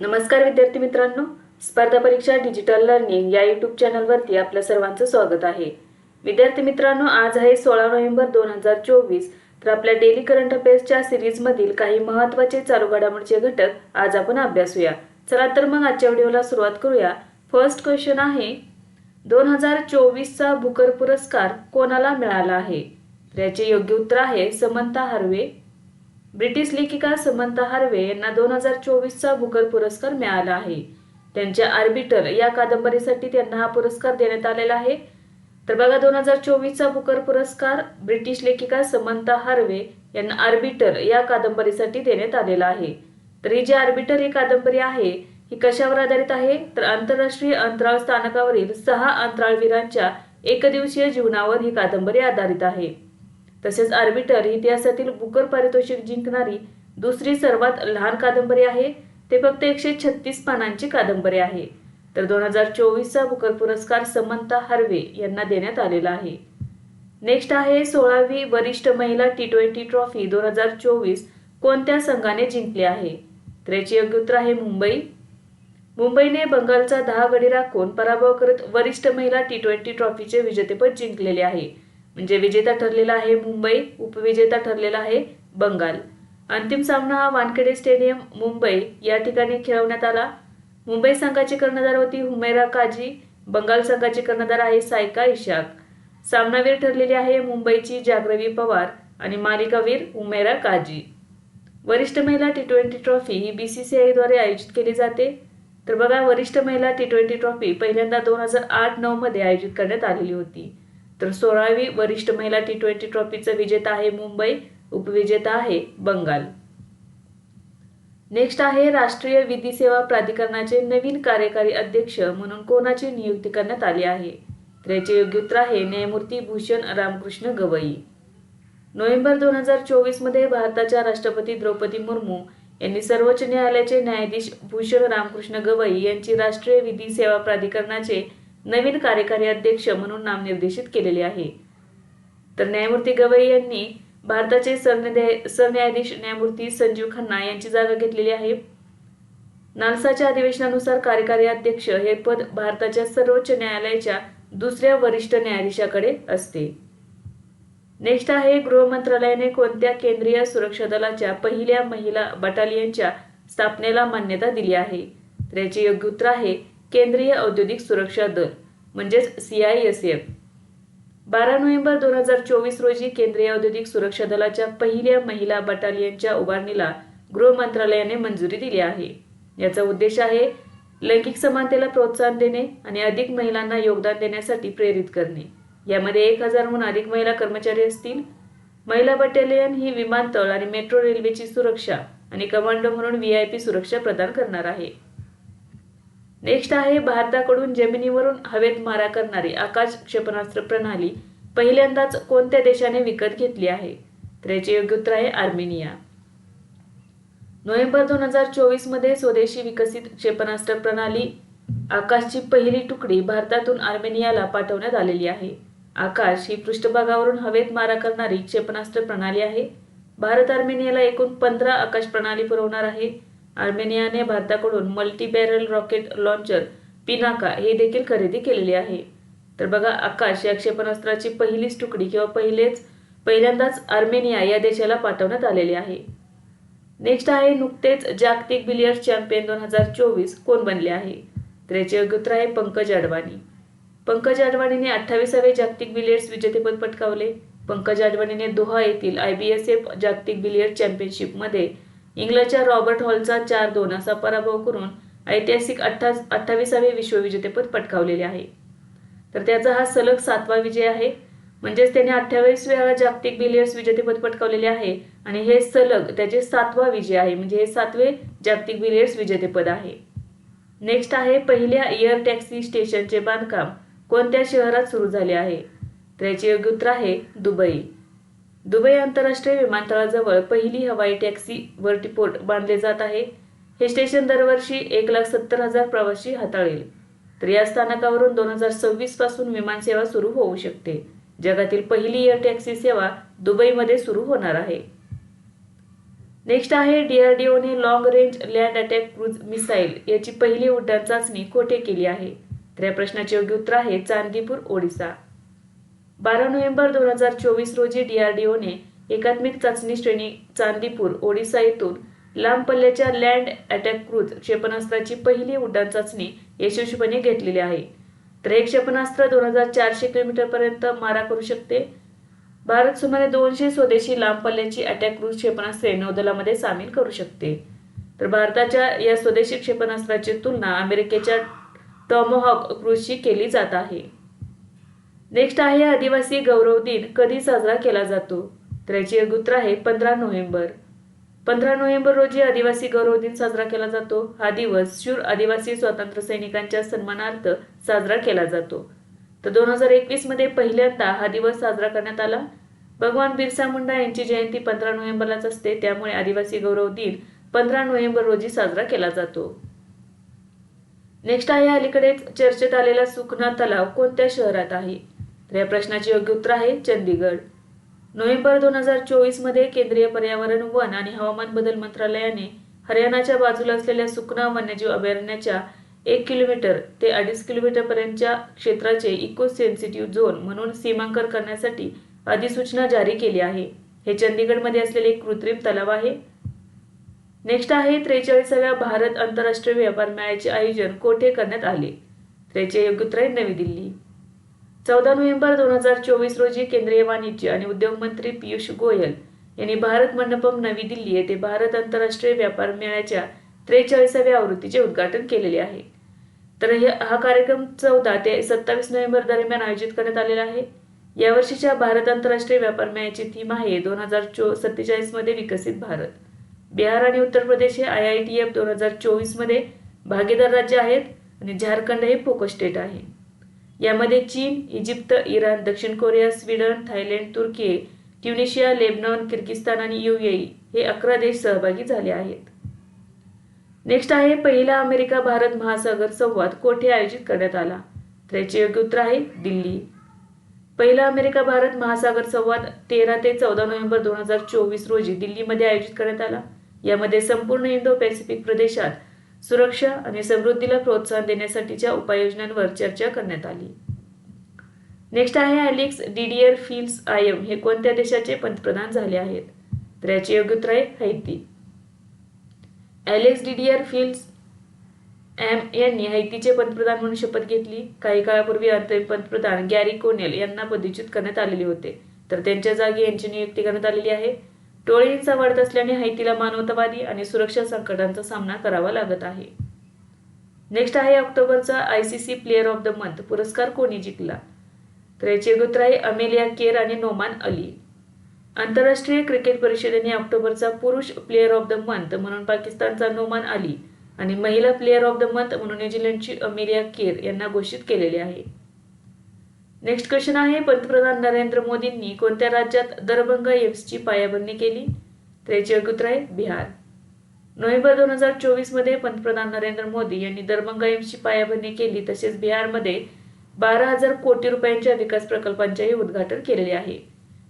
नमस्कार विद्यार्थी मित्रांनो स्पर्धा परीक्षा डिजिटल लर्निंग या यूट्यूब चॅनलवरती आपल्या सर्वांचं स्वागत आहे. विद्यार्थी मित्रांनो आज आहे सोळा नोव्हेंबर दोन हजार चोवीस तर आपल्या डेली करंट अफेअर्सच्या सिरीजमधील काही महत्त्वाचे चालू घडामोडीचे घटक आज आपण अभ्यासूया. चला तर मग आजच्या व्हिडिओला सुरुवात करूया. फर्स्ट क्वेश्चन आहे दोन हजार चोवीसचा भुकर पुरस्कार कोणाला मिळाला आहे? याचे योग्य उत्तर आहे समंता हार्वे. ब्रिटिश लेखिका समंता हार्वे यांना दोन हजार चोवीसचा बुकर पुरस्कार मिळाला आहे. त्यांच्या आर्बिटर या कादंबरीसाठी त्यांना हा पुरस्कार देण्यात आलेला आहे. तर बघा दोन हजार चोवीसचा बुकर पुरस्कार ब्रिटिश लेखिका समंता हार्वे यांना आर्बिटर या कादंबरीसाठी देण्यात आलेला आहे. तर ही जी आर्बिटर ही कादंबरी आहे ही कशावर आधारित आहे? तर आंतरराष्ट्रीय अंतराळ स्थानकावरील सहा अंतराळवीरांच्या एकदिवसीय जीवनावर ही कादंबरी आधारित आहे. तसेच आर्बिटर ही इतिहासातील बुकर पारितोषिक जिंकणारी दुसरी सर्वात लहान कादंबरी आहे. ते फक्त एकशे छत्तीस पानांची कादंबरी आहे. तर दोन हजार चोवीसचा बुकर पुरस्कार समंता हार्वे यांना देण्यात आलेला आहे. नेक्स्ट आहे सोळावी वरिष्ठ महिला टी ट्वेंटी ट्रॉफी दोन हजार चोवीस कोणत्या संघाने जिंकली आहे? तर याचे योग्य उत्तर आहे मुंबई. मुंबईने बंगालचा दहा गडी राखून पराभव करत वरिष्ठ महिला टी ट्वेंटी ट्रॉफीचे विजेतेपद जिंकलेले आहे. म्हणजे विजेता ठरलेला आहे मुंबई उपविजेता ठरलेला आहे बंगाल. अंतिम सामना हा वानखेडे स्टेडियम मुंबई या ठिकाणी खेळवण्यात आला. मुंबई संघाची कर्णधार होती हुमेरा काजी बंगाल संघाची कर्णधार आहे सायका इशाक. सामनावीर ठरलेली आहे मुंबईची जागरवी पवार आणि मालिकावीर उमेरा काजी. वरिष्ठ महिला टी ट्वेंटी ट्रॉफी ही बी सी सी आयद्वारे आयोजित केली जाते. तर बघा वरिष्ठ महिला टी ट्वेंटी ट्रॉफी पहिल्यांदा दोन हजार आठ नऊमध्ये आयोजित करण्यात आलेली होती. तर सोळावी वरिष्ठ महिला टी ट्वेंटी ट्रॉफीचा विजेता आहे मुंबई उपविजेता आहे बंगाल. नेक्स्ट आहे राष्ट्रीय विधी सेवा प्राधिकरणाचे नवीन कार्यकारी अध्यक्ष म्हणून कोणाची नियुक्ती करण्यात आली आहे? तर याचे योग्य उत्तर आहे न्यायमूर्ती भूषण रामकृष्ण गवई. नोव्हेंबर दोन हजार चोवीसमध्ये भारताच्या राष्ट्रपती द्रौपदी मुर्मू यांनी सर्वोच्च न्यायालयाचे न्यायाधीश भूषण रामकृष्ण गवई यांची राष्ट्रीय विधी सेवा प्राधिकरणाचे नवीन कार्यकारी अध्यक्ष म्हणून नामनिर्देशित केलेले आहे. तर न्यायमूर्ती गवई यांनी भारताचे सरन्यायाधीश न्यायमूर्ती संजीव खन्ना यांची जागा घेतलेली आहे. नालसाच्या अधिवेशनानुसार कार्यकारी अध्यक्ष हे पद भारताच्या सर्वोच्च न्यायालयाच्या दुसऱ्या वरिष्ठ न्यायाधीशाकडे असते. नेक्स्ट आहे गृह मंत्रालयाने कोणत्या केंद्रीय सुरक्षा दलाच्या पहिल्या महिला बटालियनच्या स्थापनेला मान्यता दिली आहे? तर याचे योग्य उत्तर आहे केंद्रीय औद्योगिक सुरक्षा दल म्हणजेच सी आय एस एफ बारा नोव्हेंबर दोन हजार चोवीस रोजी केंद्रीय औद्योगिक सुरक्षा दलाच्या पहिल्या महिला बटालियनच्या उभारणीला गृह मंत्रालयाने मंजुरी दिली आहे. याचा उद्देश आहे लैंगिक समानतेला प्रोत्साहन देणे आणि अधिक महिलांना योगदान देण्यासाठी प्रेरित करणे. यामध्ये एक हजारहून अधिक महिला कर्मचारी असतील. महिला बटालियन ही विमानतळ आणि मेट्रो रेल्वेची सुरक्षा आणि कमांडो म्हणून व्ही आय पी सुरक्षा प्रदान करणार आहे. नेक्स्ट आहे भारताकडून जमिनीवरून हवेत मारा करणारी आकाश क्षेपणास्त्र प्रणाली. पहिल्यांदाच कोणत्या देशाने विकत घेतली आहे? तर याचे योग्य उत्तर आहे आर्मेनिया. नोव्हेंबर दोन हजार चोवीसमध्ये स्वदेशी विकसित क्षेपणास्त्र प्रणाली आकाशची पहिली तुकडी भारतातून आर्मेनियाला पाठवण्यात आलेली आहे. आकाश ही पृष्ठभागावरून हवेत मारा करणारी क्षेपणास्त्र प्रणाली आहे. भारत आर्मेनियाला एकूण पंधरा आकाश प्रणाली पुरवणार आहे. आर्मेनियाने भारताकडून multi barrel rocket launcher Pinaka हे देखील खरेदी केलेली आहे. तर बघा आकाश या क्षेपणास्त्राची पहिलीच तुकडी किंवा पहिलेच पहिल्यांदाच आर्मेनिया या देशाला पाठवण्यात आलेली आहे. नेक्स्ट आहे नुकतेच जागतिक बिलियर्ड चॅम्पियन दोन हजार चोवीस कोण बनले आहे? तर याचे उत्तर आहे पंकज अडवाणी पंकज अडवाणीने अठ्ठावीसावे जागतिक बिलियर्ड्स विजेतेपद पटकावले. पंकज अडवाणीने दोहा येथील आय बी एस एफ जागतिक बिलियर्ड चॅम्पियनशिपमध्ये इंग्लंडच्या रॉबर्ट हॉलचा चार दोन असा पराभव करून ऐतिहासिक अठ्ठा अठ्ठावीसावे विश्वविजेतेपद पटकावलेले आहे. तर त्याचा हा सलग सातवा विजय आहे. म्हणजेच त्याने अठ्ठावीस वेळा जागतिक बिलियर्स विजेतेपद पटकावलेले आहे आणि हे सलग त्याचे सातवा विजय आहे. म्हणजे हे सातवे जागतिक बिलियर्स विजेतेपद आहे. नेक्स्ट आहे पहिल्या एअर टॅक्सी स्टेशनचे बांधकाम कोणत्या शहरात सुरू झाले आहे? तर याचे योग्य उत्तर आहे दुबई. दुबई आंतरराष्ट्रीय विमानतळाजवळ पहिली हवाई टॅक्सी वर्टीपोर्ट बांधले जात आहे. हे स्टेशन दरवर्षी एक लाख सत्तर हजार प्रवासी हाताळेल. तर या स्थानकावरून दोन हजार सव्वीसपासून विमानसेवा सुरू होऊ शकते. जगातील पहिली एअर टॅक्सी सेवा दुबईमध्ये सुरू होणार आहे. नेक्स्ट आहे डीआरडीओने long range land attack cruise missile याची पहिली उड्डाण चाचणी कोठे केली आहे? तर या प्रश्नाचे योग्य उत्तर आहे चांदीपूर ओडिसा. बारा नोव्हेंबर दोन हजार चोवीस रोजी डीआरडीओने एकात्मिक चाचणी श्रेणी चांदीपूर ओडिसा येथून लांब पल्ल्याच्या लँड अटॅक क्रूज क्षेपणास्त्राची पहिली उड्डाण चाचणी यशस्वीपणे घेतलेली आहे. तर हे क्षेपणास्त्र दोन हजार चारशे किलोमीटरपर्यंत मारा करू शकते. भारत सुमारे दोनशे स्वदेशी लांब पल्ल्याची अटॅक क्रूज क्षेपणास्त्रे नौदलामध्ये सामील करू शकते. तर भारताच्या या स्वदेशी क्षेपणास्त्राची तुलना अमेरिकेच्या टॉमोहॉक क्रूजशी केली जात आहे. नेक्स्ट आहे आदिवासी गौरव दिन कधी साजरा केला जातो? तर याची उत्तर आहे पंधरा नोव्हेंबर. पंधरा नोव्हेंबर रोजी आदिवासी गौरव दिन साजरा केला जातो. हा दिवस शूर आदिवासी स्वातंत्र्य सैनिकांच्या सन्मानार्थ साजरा केला जातो. तर दोन हजार एकवीसमध्ये पहिल्यांदा हा दिवस साजरा करण्यात आला. भगवान बिरसा मुंडा यांची जयंती पंधरा नोव्हेंबरलाच असते. त्यामुळे आदिवासी गौरव दिन पंधरा नोव्हेंबर रोजी साजरा केला जातो. नेक्स्ट आहे अलीकडेच चर्चेत आलेला सुखना तलाव कोणत्या शहरात आहे? तर या प्रश्नाचे योग्य उत्तर आहे चंदीगड नोव्हेंबर दोन हजार चोवीसमध्ये केंद्रीय पर्यावरण वन आणि हवामान बदल मंत्रालयाने हरियाणाच्या बाजूला असलेल्या सुकना वन्यजीव अभयारण्याच्या एक किलोमीटर ते अडीच किलोमीटरपर्यंतच्या क्षेत्राचे इको सेन्सिटिव्ह झोन म्हणून सीमांकन करण्यासाठी अधिसूचना जारी केली आहे. हे चंदीगडमध्ये असलेले एक कृत्रिम तलाव आहे. नेक्स्ट आहे त्रेचाळीसाव्या भारत आंतरराष्ट्रीय व्यापार मेळ्याचे आयोजन कोठे करण्यात आले? त्याचे योग्य उत्तर आहे नवी दिल्ली. चौदा नोव्हेंबर दोन हजार चोवीस रोजी केंद्रीय वाणिज्य आणि उद्योग मंत्री पियुष गोयल यांनी भारत मंडपम नवी दिल्ली येथे भारत आंतरराष्ट्रीय व्यापार मेळ्याच्या त्रेचाळीसाव्या आवृत्तीचे उद्घाटन केलेले आहे. तर हे- हा कार्यक्रम चौदा ते सत्तावीस नोव्हेंबर दरम्यान आयोजित करण्यात आलेला आहे. यावर्षीच्या भारत आंतरराष्ट्रीय व्यापार मेळ्याची थीम आहे दोन हजार चो सत्तेचाळीसमध्ये विकसित भारत. बिहार आणि उत्तर प्रदेश हे आय आय टी एफ दोन हजार चोवीसमध्ये भागीदार राज्य आहेत आणि झारखंड हे फोकस स्टेट आहे. यामध्ये चीन इजिप्त इराण दक्षिण कोरिया स्वीडन थायलंड तुर्की ट्युनिशिया लेबनॉन किर्गिस्तान आणि युएई हे अकरा देश सहभागी झाले आहेत. नेक्स्ट आहे पहिला अमेरिका भारत महासागर संवाद कोठे आयोजित करण्यात आला? तर याचे योग्य उत्तर आहे दिल्ली. पहिला अमेरिका भारत महासागर संवाद तेरा ते चौदा नोव्हेंबर दोन हजार चोवीस रोजी दिल्लीमध्ये आयोजित करण्यात आला. यामध्ये संपूर्ण इंडो पॅसिफिक प्रदेशात सुरक्षा आणि समृद्धीला प्रोत्साहन देण्यासाठीच्या उपाययोजनांवर चर्चा करण्यात आली. नेक्स्ट आहे अलेक्स डिडियर फिल्स आयम हे कोणत्या देशाचे पंतप्रधान झाले आहेत? तर याचे योग्य उत्तर आहे Haiti. Alix Didier Fils Aimé यांनी हैतीचे पंतप्रधान म्हणून शपथ घेतली. काही काळापूर्वी अंतरिम पंतप्रधान गॅरी कोनेल यांना पदच्युत करण्यात आलेले होते. तर त्यांच्या जागी यांची नियुक्ती करण्यात आलेली आहे. टोळींचा वाढत असल्याने हैतीला मानवतावादी आणि सुरक्षा संकटांचा सामना करावा लागत आहे. नेक्स्ट आहे ऑक्टोबरचा I C C player of the month पुरस्कार कोणी जिंकला? तर याचे उत्तर आहे अमेलिया केर आणि नोमान अली. आंतरराष्ट्रीय क्रिकेट परिषदेने ऑक्टोबरचा पुरुष प्लेअर ऑफ द मंथ म्हणून पाकिस्तानचा नोमान अली आणि महिला प्लेअर ऑफ द मंथ म्हणून न्यूझीलंडची अमेलिया केर यांना घोषित केलेले आहे. नेक्स्ट क्वेश्चन आहे पंतप्रधान नरेंद्र मोदींनी कोणत्या राज्यात दरभंगा एम्सची पायाभरणी केली? तर याचे योग्य आहे बिहार. नोव्हेंबर दोन हजार चोवीसमध्ये पंतप्रधान नरेंद्र मोदी यांनी दरभंगा एम्सची पायाभरणी केली तसेच बिहारमध्ये बारा हजार कोटी रुपयांच्या विकास प्रकल्पांचेही उद्घाटन केलेले आहे.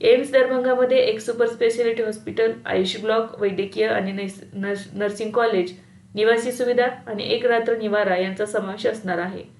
एम्स दरभंगामध्ये एक super speciality hospital AYUSH block वैद्यकीय आणि नर्स- नर्सिंग कॉलेज निवासी सुविधा आणि एक रात्र निवारा यांचा समावेश असणार आहे.